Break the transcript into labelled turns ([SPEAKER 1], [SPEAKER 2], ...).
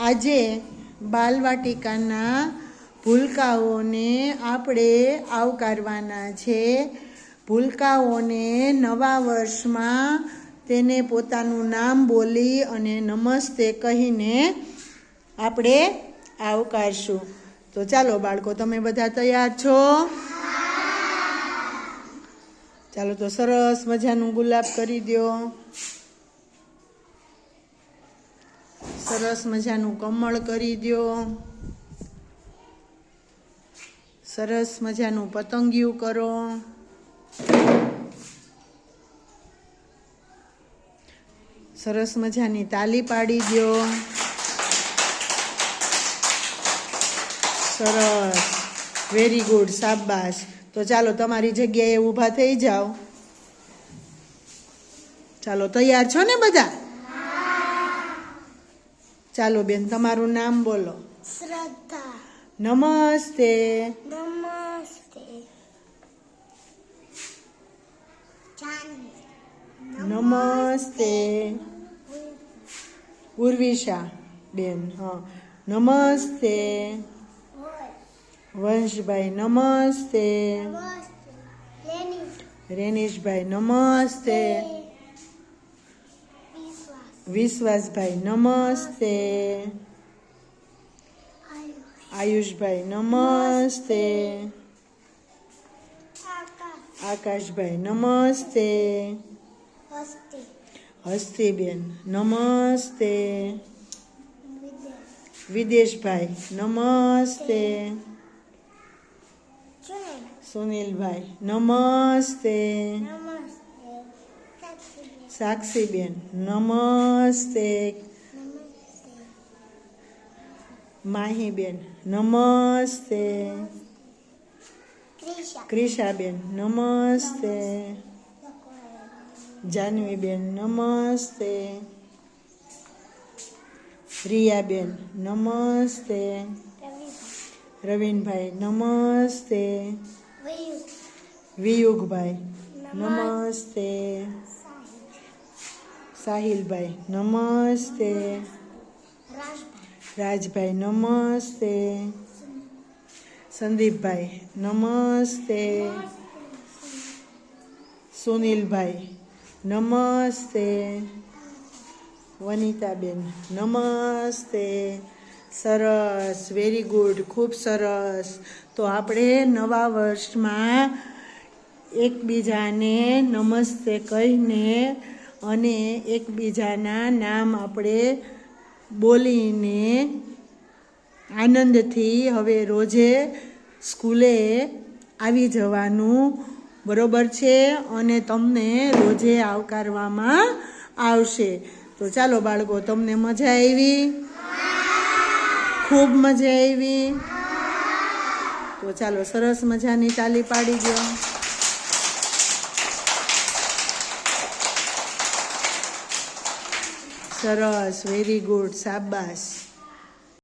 [SPEAKER 1] આજે બાલવાટિકાના ભૂલકાઓને આપણે આવકારવાના છે. ભૂલકાઓને નવા વર્ષમાં તેને પોતાનું નામ બોલી અને નમસ્તે કહીને આપણે આવકારશું. તો ચાલો બાળકો, તમે બધા તૈયાર છો? ચાલો તો સરસ મજાનું ગુલાબ કરી દો સરસ મજાનું કમળ કરી દો સરસ મજાનું પતંગિયું કરો. સરસ મજાની તાલી પાડી દો સરસ. વેરી ગુડ સાબાશ તો ચાલો તમારી જગ્યાએ ઊભા થઈ જાઓ. ચાલો, તૈયાર છો ને બધા? ચાલો બેન તમારું નામ બોલો.
[SPEAKER 2] શ્રદ્ધા.
[SPEAKER 1] નમસ્તે.
[SPEAKER 2] નમસ્તે.
[SPEAKER 1] નમસ્તે. ઉર્વિશા. બેન હા. નમસ્તે. વંશભાઈ નમસ્તે. રેનીશભાઈ નમસ્તે. વિશ્વાસભાઈ નમસ્તે આયુષભાઈ નમસ્તે આકાશભાઈ નમસ્તે હસ્તીબેન નમસ્તે વિદેશભાઈ નમસ્તે સુનિલભાઈ નમસ્તે
[SPEAKER 2] નમસ્તે
[SPEAKER 1] સાક્ષીબેન નમસ્તે. માહીબેન નમસ્તે. ક્રિષાબેન નમસ્તે. જાનવીબેન નમસ્તે. રિયાબેન નમસ્તે. રવિનભાઈ નમસ્તે. વિયુગભાઈ નમસ્તે. સાહિલભાઈ, નમસ્તે. રાજભાઈ, નમસ્તે. સંદીપભાઈ, નમસ્તે. સુનિલભાઈ, નમસ્તે. વનિતાબેન, નમસ્તે. સરસ વેરી ગુડ ખૂબ સરસ. તો આપણે નવા વર્ષમાં એકબીજાને નમસ્તે કહીને અને એકબીજાના નામ આપણે બોલીને આનંદથી હવે રોજે સ્કૂલે આવી જવાનું બરોબર છે અને તમને રોજે આવકારવામાં આવશે. તો ચાલો બાળકો, તમને મજા આવી? ખૂબ મજા આવી? તો ચાલો, સરસ મજાની તાલી પાડી દો. સરસ વેરી ગુડ શાબાશ.